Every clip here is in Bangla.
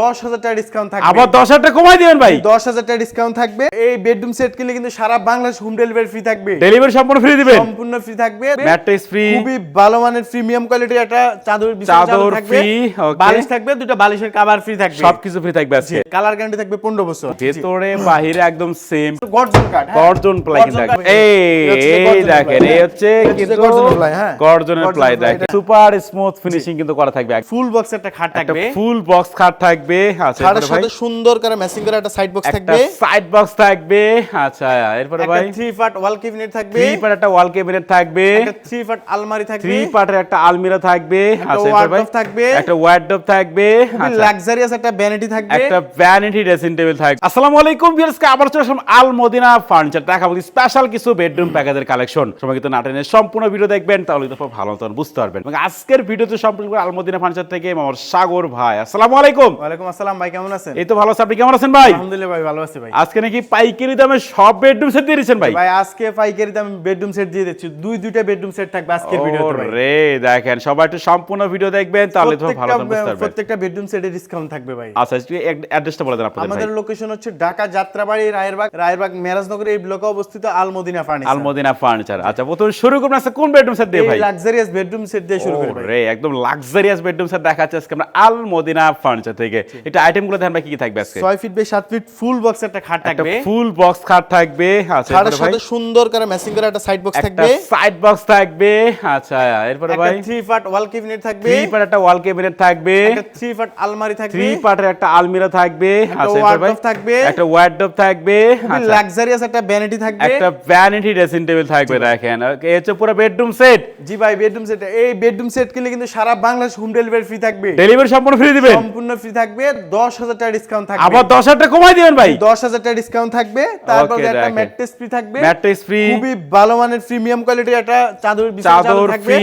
দশ হাজার টাকা ডিসকাউন্ট থাকবে। আবার দশ হাজার টাকা কমাই দিবেন ভাই। দশ হাজার টাকা ডিসকাউন্ট থাকবে। এই বেডরুম সেট কিনলে কিন্তু সারা বাংলাদেশ হোম ডেলিভারি ফ্রি থাকবে। ডেলিভারি সম্পূর্ণ ফ্রি দিবেন। সম্পূর্ণ ফ্রি থাকবে। ম্যাট্রেস ফ্রি খুবই ভালো মানের প্রিমিয়াম কোয়ালিটির একটা চাদর চাদর চাদর থাকবে। free, okay. বালিশ থাকবে দুটো বালিশের কভার ফ্রি থাকবে। সবকিছু ফ্রি থাকবে আজকে। কালার গ্যারান্টি থাকবে পনেরো বছর। ভেতরে বাহিরে একদম সেম গর্জন কাঠ গর্জন প্লাই কিন্তু এই কাঠ। এই এটা হচ্ছে গর্জনের দেখেন এই হচ্ছে কিন্তু গর্জনের ply, হ্যাঁ। গর্জনের গর্জনের প্লাই দেখেন। সুপার স্মুথ ফিনিশিং কিন্তু করা থাকবে। ফুল বক্স একটা খাট থাকবে। ফুল বক্স খাট থাকবে। আচ্ছা সাথে সুন্দর করে ম্যাচিং করে একটা সাইড বক্স একটা সাইড বক্স থাকবে। আচ্ছা এরপরে ভাই? থ্রি পার্ট ওয়াল ক্যাবিনেট থাকবে। থ্রি পার্ট একটা ওয়াল ক্যাবিনেট থাকবে। একটা থ্রি পার্ট আলমারি থাকবে। থ্রি পার্টের একটা আলমিরা থাকবে। আচ্ছা এরপরে ভাই? থাকবে। একটা ওয়ার্ডরোব থাকবে। আচ্ছা। লাক্সারিয়াস একটা ভ্যানিটি থাকবে। একটা ভ্যানিটি ড্রেসিং টেবিল থাকবে। আসসালামু আলাইকুম ভিউয়ার্স আবার চলে আসলাম আল মদিনা ফার্নিচার দেখাবো স্পেশাল কিছু বেডরুম প্যাকেজের কালেকশন সময় কিন্তু নাটেনের সম্পূর্ণ ভিডিও দেখবেন তাহলে কিন্তু আপনারা ভালো মতন বুঝতে পারবেন। এবং আজকের ভিডিওতে সম্পূর্ণ করে আল মদিনা ফার্নিচার থেকে আমার সাগর ভাই। আসসালামু আলাইকুম। ওয়ালাইকুম আসসালাম ভাই কেমন আছেন? এই তো ভালো আছে আপনি কেমন আছেন ভাই? আলহামদুলিল্লাহ ভাই ভালো আছি ভাই। আজকে নাকি পাইকারি দামে সব বেডরুম সেট দিয়ে দিচ্ছেন ভাই? ভাই আজকে পাইকারি দামে বেডরুম সেট দিয়ে দিচ্ছি। দুই দুইটা বেডরুম সেট থাকবে আজকের ভিডিওতে ভাই। রে দেখেন সবাই একটু সম্পূর্ণ ভিডিও দেখবেন তাহলে তো ভালো মতন বুঝতে পারবেন। প্রত্যেকটা বেডরুম সেটে ডিসকাউন্ট থাকবে ভাই। আচ্ছা একটু অ্যাড্রেসটা বলে দেন আপনাদের আমাদের লোকেশন হচ্ছে ঢাকা যাত্রাবাড়ি রায়েরবাগ রায়েরবাগ মেরাজনগর এই ব্লকে অবস্থিত আলমদিনা ফার্নিচার আলমদিনা ফার্নিচার আচ্ছা প্রথমে শুরু করুন আজকে কোন বেডরুম সেট দিয়ে ভাই? লাক্সারিয়াস বেডরুম সেট দিয়ে শুরু রে একদম লাক্সারিয়াস বেডরুম সেট দেখাচ্ছে আজকে আমরা আল মদিনা ফার্নিচার থেকে। এটা আইটেমগুলো দেখেন ভাই কি কি থাকবে আজকে? ছয় ফিট বাই সাত ফিট ফুল বক্স একটা খাট থাকবে। ফুল বক্স খাট থাকবে। আচ্ছা খাটের ভাই? সাথে সুন্দর করে ম্যাচিং করে একটা সাইড বক্স একটা সাইড বক্স থাকবে। আচ্ছা এরপরে একটা ভাই? থ্রি পার্ট ওয়াল ক্যাবিনেট থাকবে। থ্রি পার্ট একটা ওয়াল ক্যাবিনেট থাকবে। একটা থ্রি পার্ট আলমারি থাকবে। থ্রি পার্টের একটা আলমিরা থাকবে। আচ্ছা এরপরে ভাই? থাকবে। একটা ওয়ার্ডরোব থাকবে। আচ্ছা। লাক্সারিয়াস একটা ভ্যানিটি থাকবে। একটা ভ্যানিটি ড্রেসিং টেবিল থাকবে দেখেন। এই হচ্ছে পুরো বেডরুম সেট জি ভাই বেডরুম সেট এই বেডরুম সেট কিনলে কিন্তু সারা বাংলাদেশ হোম ডেলিভারি ফ্রি থাকবে। ডেলিভারি সম্পূর্ণ ফ্রি দিবেন? সম্পূর্ণ ফ্রি থাকবে দশ হাজার টাকা ডিসকাউন্ট থাকবে। আবার দশ হাজার টাকা কমাই দিবেন ভাই। দশ হাজার টাকা ডিসকাউন্ট থাকবে তারপর একটা ম্যাট্রেস ফ্রি থাকবে। ম্যাট্রেস ফ্রি খুবই ভালো মানের প্রিমিয়াম কোয়ালিটির একটা চাদর বিছানা চাদর চাদর থাকবে।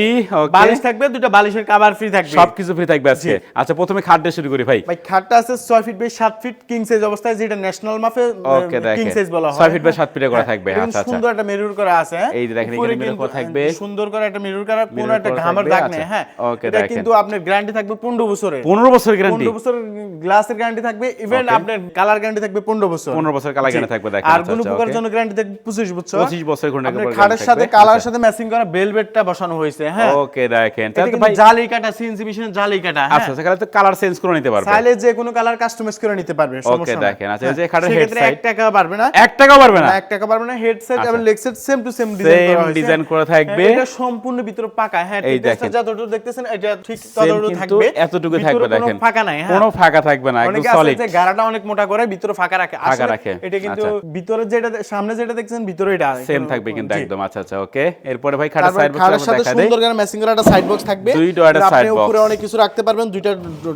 বালিশ থাকবে দুটো বালিশের কভার ফ্রি থাকবে। সবকিছু ফ্রি থাকবে আজকে। আচ্ছা প্রথমে খাট দিয়ে শুরু করি ভাই। ভাই খাটটা আছে ছয় ফিট বাই সাত ফিট কিং সাইজ অবস্থায় যেটা ন্যাশনাল মাপে কিং সাইজ বলা হয়। ছয় ফিট বাই সাত ফিটে করা হ্যাঁ, থাকবে। আচ্ছা আচ্ছা। সুন্দর একটা মেরুর করা আছে হ্যাঁ? এই যে দেখেন, এখানে কিন্তু, করা থাকবে। সুন্দর করে একটা মিরর করা কোনো একটা ঘামের দাগ আচ্ছা। নেই হ্যাঁ। Okay, এটা। কিন্তু আপনার গ্যারান্টি থাকবে পনেরো বছরের। পনেরো বছর গ্যারান্টি পনেরো বছর গ্লাসের গ্যারান্টি থাকবে ইভেন আপনার কালার গ্যারান্টি থাকবে পনেরো বছর। 15 বছর জি। guarantee থাকবে, দেখেন, আর আচ্ছা, কোনো আচ্ছা, প্রকার জন্য গ্যারান্টি থাকবে পঁচিশ বছর। পঁচিশ বছর ঘণ্টা আপনার খাটের সাথে কালার সাথে ম্যাচিং করা বেলভেটটা বসানো হয়েছে হ্যাঁ। ওকে দেখেন তাহলে ভাই জালি কাটা সিএনসি মেশিনের জালি কাটা হ্যাঁ। আচ্ছা সেখানে তো কালার চেঞ্জ করে নিতে পারবে। চাইলে যে কোনো কালার কাস্টমাইজ করে নিতে পারবে সমস্যা নাই। দেখেন, আচ্ছা, এই যে খাটের সেক্ষেত্রে side। এক টাকা পারবে না। এক টাকাও পারবে না? না, এক টাকা পারবে না হেডসেট আচ্ছা। এবং leg set same to same design করা হয়েছে। design করা থাকবে। হ্যাঁ, এটা সম্পূর্ণ ভিতরে পাকা। হ্যাঁ দেখেন। যতটুকু দেখতেছেন এটা ঠিক ততটুকু থাকবে। এতটুকু থাকবে দেখেন। ফাঁকা নাই হ্যাঁ। কোনো ফাঁকা থাকবে না একদম সলিড যে গাড়াটা অনেক মোটা করে ভিতরে ফাঁকা রাখে ফাঁকা রাখে। এটা কিন্তু আচ্ছা। ভিতরে যেটা সামনে যেটা দেখছেন ভিতরে এটা সেম থাকবে কিন্তু একদম আচ্ছা আচ্ছা ওকে এরপরে ভাই খাটের সাইড খাটের সাথে সুন্দর করে ম্যাচিং করা একটা সাইড বক্স থাকবে দুই ডয়ারের আপনি side box। উপরে অনেক কিছু রাখতে পারবেন দুইটা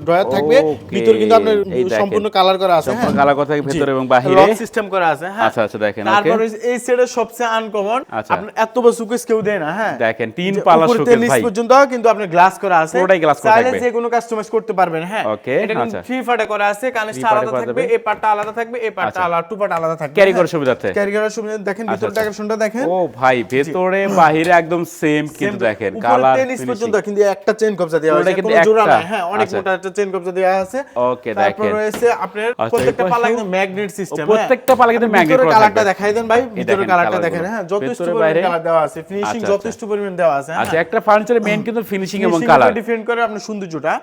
ড্রয়ার থাকবে ভিতর কিন্তু আপনার সম্পূর্ণ কালার করা আছে সম্পূর্ণ হ্যাঁ colour করা থাকবে জি। ভেতরে এবং বাহিরে। লক সিস্টেম করা আছে হ্যাঁ আচ্ছা, আচ্ছা, দেখেন, okay। তারপরে এই সেটের সবচেয়ে আনকমন আচ্ছা। আপনার এত বড় সুকেস কেউ দেয় না হ্যাঁ দেখেন, তিন শোকেস নিচ ভাই। পর্যন্ত কিন্তু আপনার গ্লাস করা আছে পুরোটাই glass করা থাকবে চাইলে যে কোনো কাস্টমাইজ করতে পারবেন হ্যাঁ এটা আচ্ছা। থ্রি পার্টে করা আছে কানেরটা আলাদা থাকবে এই পার্টটা আলাদা থাকবে এই পার্টটা আচ্ছা। আলাদা টু পার্ট আলাদা থাকবে ক্যারি করার সুবিধাতে ক্যারি করার সুবিধা দেখেন ভিতর। ডেকোরেশনটা দেখেন। ও ভাই ভেতরে বাহিরে একদম সেম কিন্তু দেখেন কালার টেনিস পর্যন্ত কিন্তু একটা চেন কবজা দেওয়া আছে কিন্তু কোনো জোড়া একটা। হ্যাঁ অনেক আচ্ছা। মোটা একটা চেন কবজা দেওয়া আছে। Okay, তারপর রয়েছে আপনার প্রত্যেকটা এই কিন্তু ম্যাগনেট সিস্টেম প্রত্যেকটা পাল্লা কিন্তু magnet করা কালারটা দেখাই দেন ভাই ভিতরে কালারটা দেখেন হ্যাঁ যথেষ্ট পরিমাণে কালার দেওয়া আছে ফিনিশিং যথেষ্ট পরিমাণে দেওয়া আছে আচ্ছা একটা ফার্নিচারের মেইন কিন্তু ফিনিশিং এবং কালার ডিফেন্ড করে আপনার সৌন্দর্যটা।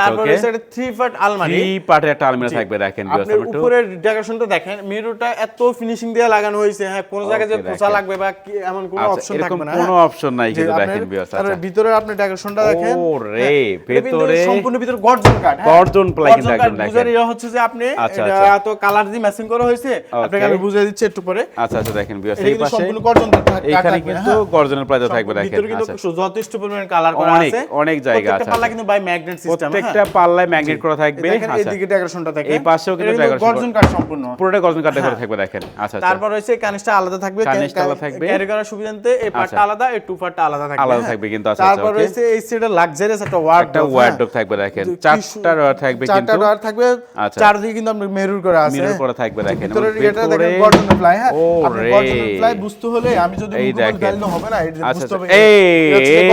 তারপর রয়েছে একটা থ্রি পার্ট আলমারি থ্রি পার্টের একটা আলমিরা থাকবে দেখেন আপনার উপরের ডেকোরেশনটা দেখেন মিররটা এত ফিনিশিং দিয়ে লাগানো হয়েছে হ্যাঁ কোন জায়গায় যে খোঁচা লাগবে বা কি এমন কোনো আচ্ছা, অপশন থাকবে না কোনো হ্যাঁ। অপশন নাই কিন্তু দেখেন তারপরে আচ্ছা। ভিতরে আপনি ডেকোরেশনটা দেখেন ও রে, হ্যাঁ, কিন্তু ভেতরে- সম্পূর্ণ ভিতরে গর্জন কাঠ হ্যাঁ। গর্জন ply কিন্তু একদম দেখেন। বুঝার ইয়ে হচ্ছে যে আপনি আচ্ছা, এটা আচ্ছা। তো কালার দিয়ে ম্যাচিং করা হয়েছে আপনাকে আমি বুঝিয়ে দিচ্ছি একটু পরে আচ্ছা আচ্ছা দেখেন এটা এই কিন্তু পাশে সম্পূর্ণ গর্জন থাকবে, কিন্তু হ্যাঁ। গর্জনের প্লাজা থাকবে দেখেন ভিতরে কিন্তু আচ্ছা যথেষ্ট পরিমাণে কালার করা অনেক, আছে অনেক জায়গা প্রত্যেকটা আছে, পাল্লা আচ্ছা। কিন্তু বাই ম্যাগনেট সিস্টেম প্রত্যেকটা পাল্লায় ম্যাগনেট করা থাকবে দেখেন আচ্ছা এইদিকে ডেকোরেশনটা দেখেন এই পাশেও কিন্তু decoration গর্জন কাঠ সম্পূর্ণ পুরোটা গর্জন কাটে করে থাকবে দেখেন আচ্ছা আচ্ছা তারপর রয়েছে কানিসটা আলাদা থাকবে কানিসটা আলাদা থাকবে। ক্যারি করার সুবিধাতে এই পার্টটা আচ্ছা। আলাদা এই টু পার্টটা আলাদা থাকবে আলাদা। থাকবে কিন্তু, আচ্ছা, তারপর আচ্ছা, রয়েছে এই সেটা লাক্সারিয়াস একটা ওয়ার্ড একটা ওয়ার্ডরোব থাকবে দেখেন চারটা ডয়ার থাকবে কিন্তু চারটা কিন্তু থাকবে। চারদিকে কিন্তু আপনার মেরুর করা আছে মিরর করা থাকবে দেখেন এবং এটা দেখেন গর্জন ফ্লাই হ্যাঁ আপনি গর্জন ফ্লাই বুঝতে হলে আমি যদি এই গুগল দেখেন। হবে না এটা বুঝতে। হবে এই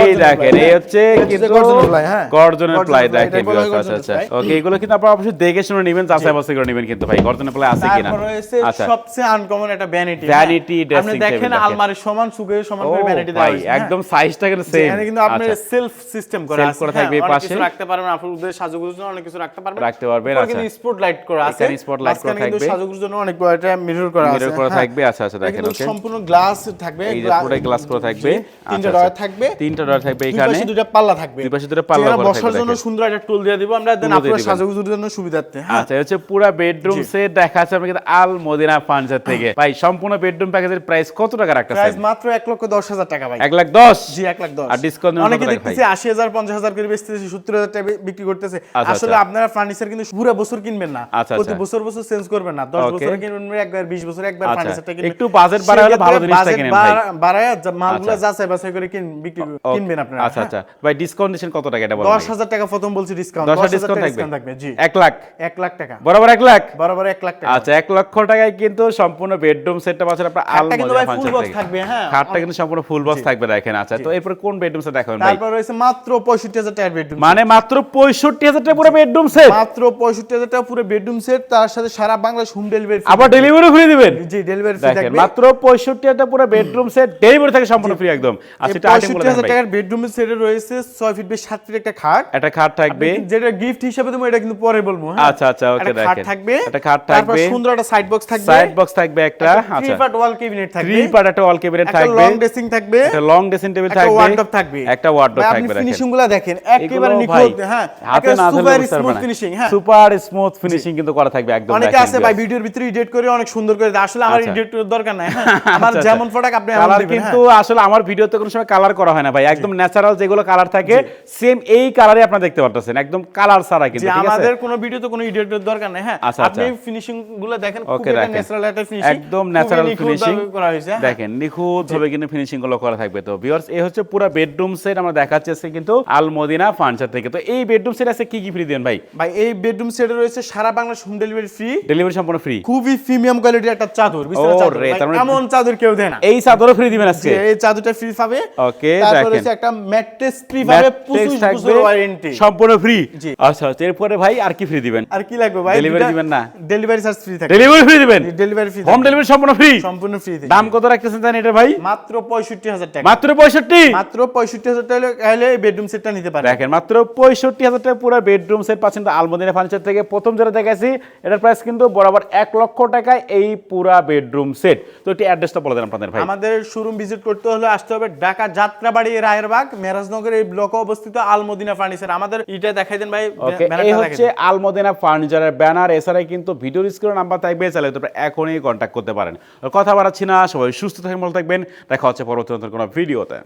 এই দেখেন এই। হচ্ছে কিন্তু গর্জনের fly, হ্যাঁ। গর্জনের fly, দেখেন আচ্ছা আচ্ছা। ওকে এগুলো কিন্তু আপনারা অবশ্যই দেখে শুনে নেবেন যাচাই বাছাই করে নেবেন কিন্তু ভাই গর্জনের প্লে আছে কিনা তারপর রয়েছে আচ্ছা সবচেয়ে আনকমন একটা ভ্যানিটি Vanity আপনি dressing table দেখেন। আলমারির সমান সুগে সমান করে ভ্যানিটি দেওয়া হয়েছে, হ্যাঁ। একদম সাইজটা কিন্তু সেম এখানে কিন্তু আপনি সেলফ সিস্টেম করা আছে করা হ্যাঁ, থাকবে পাশে। কিছু রাখতে পারবেন আপনাদের সাজুগুজুর জন্য অনেক কিছু রাখতে পারবেন রাখতে পারবেন, আচ্ছা। কিন্তু স্পট লাইট করা আছে এখানে spotlight করা মাঝখানে কিন্তু থাকবে। সাজুগুজুর জন্য অনেক বড় মিরর করা আছে Mirror করা হ্যাঁ। থাকবে, আচ্ছা, আচ্ছা, দেখেন, okay। সম্পূর্ণ গ্লাস থাকবে এই যে পুরোটাই গ্লাস করা থাকবে তিনটা আচ্ছা, ডয়ার আচ্ছা। থাকবে তিনটা ডয়ার থাকবে দুই এখানে পাশে দুটো পাল্লা থাকবে দুই পাশে দুটো পাল্লা করা বসার জন্য সুন্দর একটা টুল দিয়ে দিব আমরা দেন আপনার সাজুগুজুর জন্য সুবিধার্থে হ্যাঁ? আচ্ছা হচ্ছে পুরো বেডরুম সেট দেখা কিন্তু আল মদিনা ফার্নিচার থেকে। ভাই সম্পূর্ণ বেডরুম প্যাকেজের প্রাইস কত টাকা প্রাইস মাত্র লক্ষ দশ হাজার টাকা ভাই। লাখ দশ? জি এক লাখ দশ। আর discount নেবেন অনেকে? দেখতেছি করে বেচতেছে টাকা বিক্রি করতেছে। আচ্ছা, আসলে আচ্ছা। আপনারা ফার্নিচার কিন্তু পুরো বছর কিনবেন না। আচ্ছা, প্রতি। বছর বছর চেঞ্জ করবেন না। দশ Okay. বছর কিনবেন একবার বিশ বছর একবার ফার্নিচারটা কিনবেন। একটু budget বাড়ায় হলে ভালো জিনিসটা বাজেট কিনেন ভাই। বাড়ায় মালগুলো। যাচাই বাছাই করে কিন বিক্রি কিনবেন আপনারা আচ্ছা হ্যাঁ। আচ্ছা। ভাই ডিসকাউন্ট কত টাকা এটা বলেন দশ টাকা প্রথম বলছি ডিসকাউন্ট দশ দশ হাজার হাজার ডিসকাউন্ট টাকা থাকবে? ডিসকাউন্ট থাকবে। জি। এক লাখ। এক লাখ টাকা। বরাবর এক লাখ? বরাবর এক লাখ টাকা। আচ্ছা এক লক্ষ টাকায় কিন্তু সম্পূর্ণ বেডরুম সেটটা পাচ্ছেন আপনার আল খাটটা কিন্তু box থেকে থাকবে, হ্যাঁ। খাটটা কিন্তু সম্পূর্ণ ফুল বক্স থাকবে দেখেন আচ্ছা। তো এরপর কোন বেডরুম সেট দেখাবেন ভাই? তারপর রয়েছে মাত্র পঁয়ষট্টি হাজার টাকার বেডরুম মানে মাত্র পঁয়ষট্টি হাজার টাকা পুরো বেডরুম সেট মাত্র পঁয়ষট্টি হাজার টাকা পুরো বেডরুম সেট তার সাথে সারা বাংলাদেশ হোম ডেলিভারি আবার ডেলিভারি ফ্রি দিবেন? জি ডেলিভারি ফ্রি থাকবে। মাত্র পঁয়ষট্টি হাজার পুরো বেডরুম সেট ডেলিভারি থাকে সম্পূর্ণ ফ্রি একদম। আচ্ছা এটা আইটেম পঁয়ষট্টি হাজার টাকার বেডরুম সেটে রয়েছে ছয় ফিট বাই সাত ফিট একটা খাট। একটা খাট থাকবে। যেটা গিফট হিসেবে দেবো এটা কিন্তু পরে বলব হ্যাঁ? আচ্ছা, আচ্ছা, একটা খাট থাকবে একটা খাট তারপর থাকবে। সুন্দর একটা সাইড বক্স থাকবে। সাইড বক্স থাকবে একটা আচ্ছা। পার্ট ওয়াল ক্যাবিনেট থাকবে। থ্রি পার্ট একটা ওয়াল ক্যাবিনেট একটা লং ড্রেসিং থাকবে। একটা লং ড্রেসিং টেবিল একটা ওয়ার্ডরোব থাকবে। একটা ওয়ার্ডরোব ভাই, আপনি ফিনিশিংগুলো দেখেন। একেবারে নিখুঁত হ্যাঁ হাতে না সুপার স্মুথ ফিনিশিং হ্যাঁ। সুপার স্মুথ ফিনিশিং কিন্তু করা থাকবে একদম অনেকে আছে ভাই ভিডিওর ভিতরে এডিট করে অনেক সুন্দর করে আসলে আমার আচ্ছা। এডিট দরকার নাই হ্যাঁ। আমার আচ্ছা, যেমন আচ্ছা। প্রোডাক্ট আপনি এমন কালার দিবেন কিন্তু হ্যাঁ। আসলে আমার ভিডিওতে কোনো সময় কালার করা হয় না ভাই। একদম ন্যাচারাল যেগুলো কালার থাকে সেম এই কালারই আপনারা দেখতে পারতেছেন। একদম কালার ছাড়া কিন্তু আমাদের কোনো ভিডিওতে কোনো এডিটের দরকার নাই হ্যাঁ? আচ্ছা, আপনি আচ্ছা। ফিনিশিংগুলো দেখেন খুব দেখেন। ন্যাচারাল একটা ফিনিশিং একদম ন্যাচারাল ফিনিশিং করা হয়েছে হ্যাঁ। দেখেন নিখুঁত ভাবে কিন্তু ফিনিশিংগুলো করা থাকবে তো। ভিউয়ার্স এই হচ্ছে পুরো বেডরুম সেট আমরা দেখাচ্ছি আজকে কিন্তু আল মদিনা ফার্নিচার থেকে। তো এই বেডরুম সেট আছে কি কি ফ্রি দেন ভাই? ভাই এই বেডরুম সেটে রয়েছে সারা Bangladesh home delivery free delivery সম্পূর্ণ ফ্রি খুবই প্রিমিয়াম কোয়ালিটির একটা চাদর চাদর তার মানে- এমন চাদর কেউ দেয় না। এই চাদরও ফ্রি দিবেন আজকে? এই চাদরটা ফ্রি পাবে। ওকে তারপর। রয়েছে একটা ম্যাট্রেস ফ্রি পাবে ম্যাট্রেস 25 ওয়ারেন্টি সম্পূর্ণ ফ্রি জি। আচ্ছা আচ্ছা এরপরে ভাই আর কি ফ্রি দিবেন? আর কি লাগবে ভাই? Delivery দিবেন না? ডেলিভারি চার্জ ফ্রি থাকে। ডেলিভারি ফ্রি দিবেন? ডেলিভারি ফ্রি হোম ডেলিভারি সম্পূর্ণ ফ্রি সম্পূর্ণ ফ্রি দাম কত রাখতেছেন জানেন এটা ভাই? মাত্র পঁয়ষট্টি হাজার টাকা। মাত্র পঁয়ষট্টি? মাত্র পঁয়ষট্টি হাজার টাকা হলে এই বেডরুম সেটটা নিতে পারে দেখেন মাত্র পঁয়ষট্টি হাজার টাকা পুরো বেডরুম সেট পাচ্ছেন আলমদিনা ফার্নিচার থেকে। প্রথম যেটা দেখাইছি এটার প্রাইস কিন্তু বরাবর এক লক্ষ টাকায় এই পুরা বেডরুম সেট তো একটি অ্যাড্রেসটা বলে দেন আপনাদের ভাই। আমাদের শোরুম ভিজিট করতে হলে আসতে হবে ঢাকা যাত্রাবাড়ি রায়েরবাগ মেরাজনগর এই ব্লকে অবস্থিত আলমদিনা ফার্নিচার আমাদের এটা দেখাই দেন ভাই হচ্ছে আলমদিনা ফার্নিচারের ব্যানার, এছাড়াই কিন্তু ভিডিও স্ক্রিনের নাম্বার থাকবে, চাইলে তোমরা এখনই কন্ট্যাক্ট করতে পারেন। কথা বাড়াচ্ছি না, সবাই সুস্থ থাকেন, ভালো থাকবেন। দেখা হচ্ছে পরবর্তী কোনো ভিডিওতে।